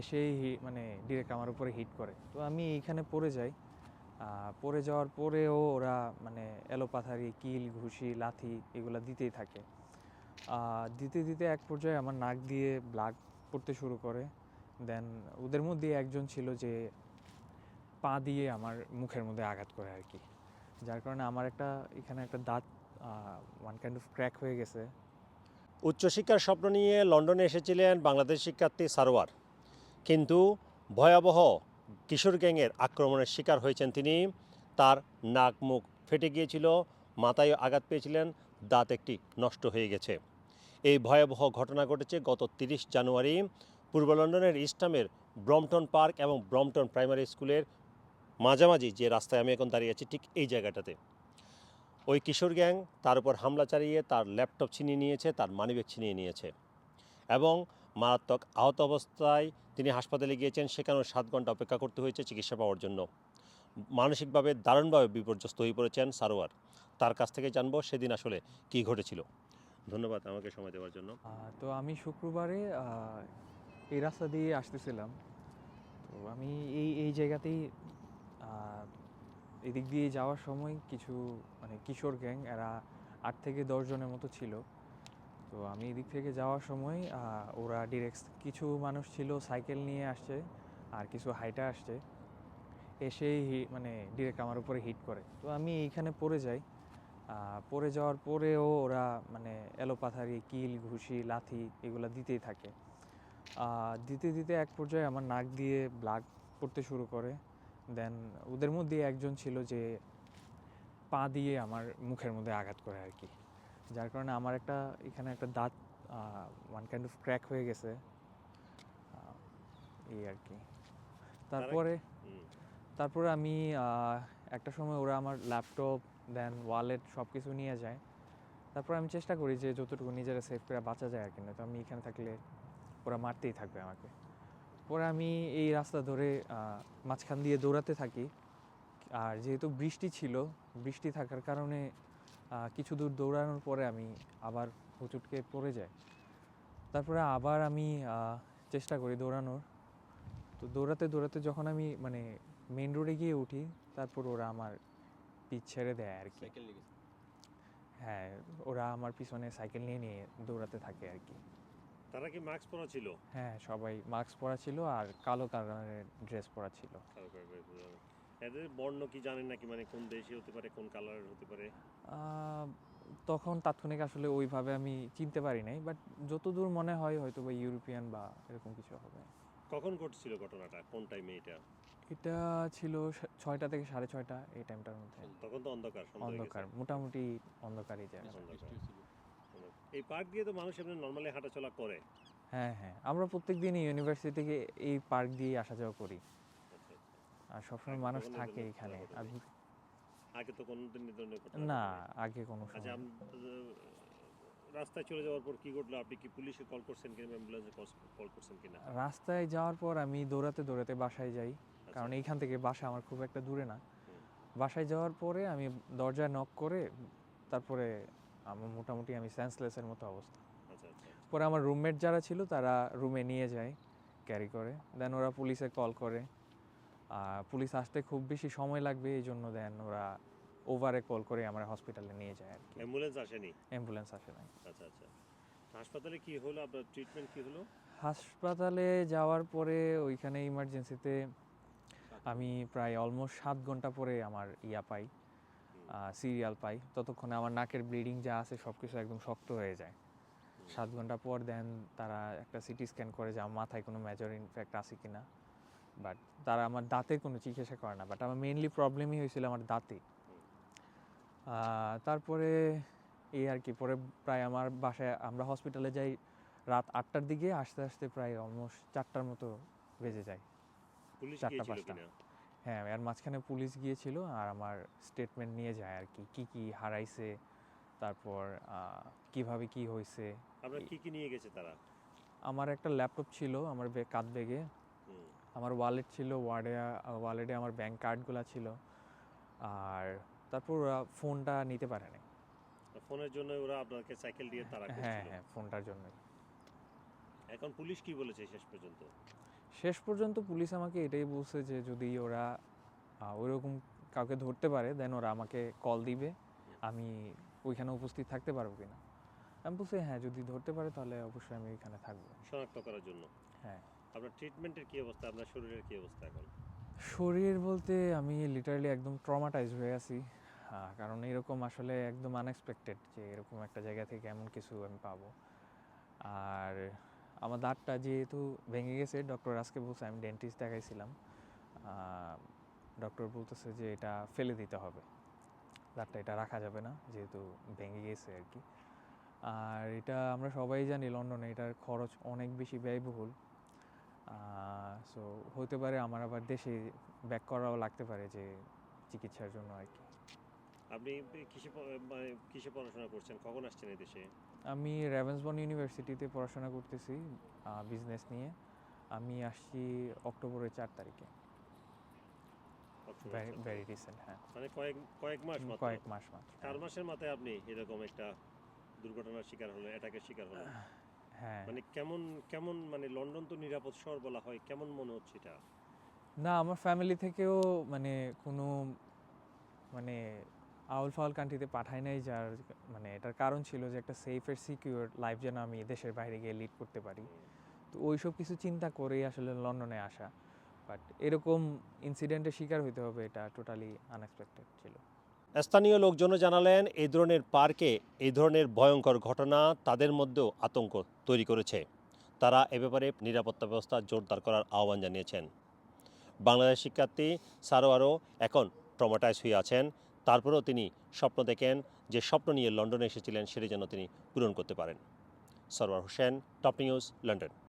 এসেই মানে ডিরেক্ট আমার উপরে হিট করে। তো আমি এইখানে পড়ে যাই। পড়ে যাওয়ার পরেও ওরা মানে এলোপাথারি কিল, ঘুষি, লাথি এগুলো দিতেই থাকে। দিতে দিতে এক পর্যায়ে আমার নাক দিয়ে ব্লাড পড়তে শুরু করে। দেন ওদের মধ্যে একজন ছিল যে পা দিয়ে আমার মুখের মধ্যে আঘাত করে আর কি। যার কারণে আমার একটা, এখানে একটা দাঁত ওয়ান কাইন্ড অফ ক্র্যাক হয়ে গেছে। উচ্চশিক্ষার স্বপ্ন নিয়ে লন্ডনে এসেছিলেন বাংলাদেশ শিক্ষার্থী সারোয়ার। কিন্তু ভয়াবহ কিশোর গ্যাংয়ের আক্রমণের শিকার হয়েছেন তিনি। তার নাক মুখ ফেটে গিয়েছিল, মাথায় আঘাত পেয়েছিলেন, দাঁত একটি নষ্ট হয়ে গেছে। এই ভয়াবহ ঘটনা ঘটেছে গত তিরিশ জানুয়ারি পূর্ব লন্ডনের ইস্টামের ব্রমটন পার্ক এবং ব্রমটন প্রাইমারি স্কুলের মাঝামাঝি যে রাস্তায় আমি এখন দাঁড়িয়ে আছি, ঠিক এই জায়গাটাতে। ওই কিশোর গ্যাং তার উপর হামলা চালিয়ে তার ল্যাপটপ ছিনিয়ে নিয়েছে, তার মানিব্যাগ ছিনিয়ে নিয়েছে এবং মারাত্মক আহত অবস্থায় তিনি হাসপাতালে গিয়েছেন। সেখানেও সাত ঘণ্টা অপেক্ষা করতে হয়েছে চিকিৎসা পাওয়ার জন্য। মানসিকভাবে দারুণভাবে বিপর্যস্ত হয়ে পড়েছেন সারোয়ার। তার কাছ থেকে জানব সেদিন আসলে কী ঘটেছিল। ধন্যবাদ আমাকে সময় দেওয়ার জন্য। তো আমি শুক্রবারে এই রাস্তা দিয়ে আসতেছিলাম। তো আমি এই এই জায়গাতেই এদিক দিয়ে যাওয়ার সময় কিছু মানে কিশোর গ্যাং, এরা আট থেকে দশ জনের মতো ছিল। তো আমি এদিক থেকে যাওয়ার সময় ওরা ডিরেক্ট কিছু মানুষ ছিল, সাইকেল নিয়ে আসছে আর কিছু হাইটা আসছে। এসেই মানে ডিরেক্ট আমার উপরে হিট করে। তো আমি এইখানে পড়ে যাই। পড়ে যাওয়ার পরেও ওরা মানে এলোপাথারি, কিল, ঘুষি, লাথি এগুলো দিতেই থাকে। দিতে দিতে এক পর্যায়ে আমার নাক দিয়ে ব্লাড পড়তে শুরু করে। দেন ওদের মধ্যে একজন ছিল যে পা দিয়ে আমার মুখের মধ্যে আঘাত করে আর কি। যার কারণে আমার একটা এখানে একটা দাঁত ওয়ান কাইন্ড অফ ক্র্যাক হয়ে গেছে। এই আর কি। তারপরে তারপরে আমি একটা সময় ওরা আমার ল্যাপটপ দেন ওয়ালেট সব কিছু নিয়ে যায়। তারপর আমি চেষ্টা করি যে যতটুকু নিজেরা সেভ করে বাঁচা যায় আর কি না তো আমি এখানে থাকলে ওরা মারতেই থাকবে আমাকে। পরে আমি এই রাস্তা ধরে মাঝখান দিয়ে দৌড়াতে থাকি। আর যেহেতু বৃষ্টি ছিল বৃষ্টি থাকার কারণে কিছু দূর দৌড়ানোর পরে আমি আবার হুচুটকে পড়ে যাই। তারপরে আবার আমি চেষ্টা করি দৌড়ানোর। তো দৌড়াতে দৌড়াতে যখন আমি মানে মেন রোডে গিয়ে উঠি তারপর ওরা আমার পিছ ছেড়ে দেয় আর কি। হ্যাঁ ওরা আমার পিছনে সাইকেল নিয়ে নিয়ে দৌড়াতে থাকে আর কি। তারা কি মাস্ক পরা ছিল? হ্যাঁ সবাই মাস্ক পরা ছিল আর কালো কালারের ড্রেস পরা ছিল। এদের বর্ণ কি জানেন নাকি? মানে কোন দেশে হতে পারে কোন কালারের হতে পারে? তখন তাৎক্ষণিক আসলে ওইভাবে আমি চিনতে পারি নাই বাট যতদূর মনে হয় হয়তো বা ইউরোপিয়ান বা এরকম কিছু হবে। কখন ঘটছিল ঘটনাটা? কোন টাইমে এটা? এটা ছিল ছয়টা থেকে সাড়ে ছয়টা এই টাইমটার মধ্যে। তখন তো অন্ধকার। অন্ধকার মোটামুটি অন্ধকারই জায়গা। এই পার্ক দিয়ে তো মানুষ এমনি নর্মালি হাঁটাচলা করে। হ্যাঁ হ্যাঁ। আমরা প্রত্যেক দিনই ইউনিভার্সিটি থেকে এই পার্ক দিয়ে আসা যাওয়া করি। আর সবসময় মানুষ থাকে এখানে। আগে তো কোনোদিন না আগে কোনো আচ্ছা রাস্তায় চলে যাওয়ার পর কি ঘটলো? আপনি কি পুলিশে কল করছেন কিনা? অ্যাম্বুলেন্সে কল করছেন কিনা? রাস্তায় যাওয়ার পর আমি দৌড়াতে দৌড়াতে বাসায় যাই। আচ্ছা। কারণ এইখান থেকে বাসা আমার খুব একটা দূরে না। বাসায় যাওয়ার পরে আমি দরজায় নক করে তারপরে আমার মোটামুটি আমি সেন্সলেসের মতো অবস্থা। আচ্ছা পরে আমার রুমমেট যারা ছিল তারা রুমে নিয়ে যায় ক্যারি করে। দেন ওরা পুলিশে কল করে। পুলিশ আসতে খুব বেশি সময় লাগবে এই জন্য দেন ওরা ওভারে কল করে আমরা হসপিটালে নিয়ে যায় আর কি। অ্যাম্বুলেন্স আসেনি? অ্যাম্বুলেন্স আসে নাই। আচ্ছা আচ্ছা। হাসপাতালে কি হলো? আপনার ট্রিটমেন্ট কি হলো? হাসপাতালে যাওয়ার পরে ওইখানে ইমার্জেন্সিতে আমি প্রায় অলমোস্ট সাত ঘণ্টা পরে আমার ইয়া পাই সিরিয়াল পাই। ততক্ষণে আমার নাকের ব্লিডিং যা আছে সব কিছু একদম শক্ত হয়ে যায়। সাত ঘণ্টা পর দেন তারা একটা সিটি স্ক্যান করে যে আমার মাথায় কোনো মেজর ইনফ্যাক্ট আছে কি না বাট তারা আমার দাঁতের কোনো চিকিৎসা করে না বাট আমার মেনলি প্রবলেমই হয়েছিল আমার দাঁতে। তারপরে এই আর কি পরে প্রায় আমার বাসায় আমরা হসপিটালে যাই রাত আটটার দিকে আসতে আসতে প্রায় অলমোস্ট চারটার মতো বেজে যায়। চারটা পাঁচটা। হ্যাঁ এর মাঝখানে পুলিশ গিয়েছিল আর আমার স্টেটমেন্ট নিয়ে যায় আর কি কি কি হারাইছে তারপর কীভাবে কি হয়েছে। আপনার কি কি নিয়ে গেছে তারা? আমার একটা ল্যাপটপ ছিল আমার কাঁধ বেগে। হুম, আমার ওয়ালেট ছিল ওয়ার্ডে ওয়ালেটে আমার ব্যাংক কার্ডগুলো ছিল। আর তারপর ওরা ফোনটা নিতে পারে নাই। ফোনের জন্য ওরা আপনাকে সাইকেল দিয়ে তারা হ্যাঁ হ্যাঁ ফোনটার জন্যই। এখন পুলিশ কি বলেছে শেষ পর্যন্ত? শেষ পর্যন্ত পুলিশ আমাকে এটাই বলছে যে যদি ওরা ওইরকম কাউকে ধরতে পারে দেন ওরা আমাকে কল দিবে। আমি ওইখানে উপস্থিত থাকতে পারব কিনা? আমি বলছি হ্যাঁ যদি ধরতে পারে তাহলে অবশ্যই আমি ওইখানে থাকব। শনাক্ত করার জন্য। হ্যাঁ। আপনার ট্রিটমেন্টের কি অবস্থা? আপনার শরীরের কি অবস্থা এখন? শরীর বলতে আমি লিটারালি একদম ট্রমাটাইজ হয়ে আছি। কারণ এরকম আসলে একদম আনএক্সপেক্টেড যে এরকম একটা জায়গা থেকে এমন কিছু আমি পাবো। আর আমার দাঁতটা যেহেতু ভেঙে গেছে ডক্টর আজকে বলছে আমি ডেন্টিস্ট দেখাইছিলাম। ডক্টর বলতেছে যে এটা ফেলে দিতে হবে। দাঁতটা এটা রাখা যাবে না, যেহেতু ভেঙে গেছে আর কি। আর এটা আমরা সবাই জানি লন্ডনে এটার খরচ অনেক বেশি ব্যয়বহুল। সো হতে পারে আমার আবার দেশে ব্যাক করাও লাগতে পারে যে চিকিৎসার জন্য আর কি। আপনি কিসে মানে কিসে পড়াশোনা করছেন? কখন আসছেন এই দেশে? আমি রেভেন্সবর্ন ইউনিভার্সিটিতে পড়াশোনা করতেছি বিজনেস নিয়ে। আমি আসছি অক্টোবরের চার তারিখে। ভেরি। রিসেন্ট হ্যাঁ। মানে কয়েক কয়েক মাস মাত্র? কয়েক মাস মাত্র। চার মাসের মাথায় আপনি এরকম একটা দুর্ঘটনার শিকার হলেন অ্যাটাকের শিকার হলেন? মানে কেমন কেমন মানে লন্ডন তো নিরাপদ শহর বলা হয় কেমন মনে হচ্ছে এটা? না আমার ফ্যামিলি থেকেও মানে কোনো মানে আউল ফাউল কান্ট্রিতে পাঠায় নাই যার মানে এটার কারণ ছিল যে একটা সেফ এর সিকিউর লাইফ যেন আমি দেশের বাইরে গিয়ে লিড করতে পারি। তো ওইসব কিছু চিন্তা করেই আসলে লন্ডনে আসা। বাট এরকম ইনসিডেন্টের শিকার হইতে হবে এটা টোটালি আনএক্সপেক্টেড ছিল। স্থানীয় লোকজনও জানালেন, এই ধরনের পার্কে এই ধরনের ভয়ঙ্কর ঘটনা তাদের মধ্যেও আতঙ্ক তৈরি করেছে। তারা এ ব্যাপারে নিরাপত্তা ব্যবস্থা জোরদার করার আহ্বান জানিয়েছেন। বাংলাদেশ শিক্ষার্থী সারোয়ারও এখন ট্রমাটাইজ হয়ে আছেন। তারপরেও তিনি স্বপ্ন দেখেন যে স্বপ্ন নিয়ে লন্ডনে এসেছিলেন সেটি যেন তিনি পূরণ করতে পারেন। Sarwar Hossain, top news, London.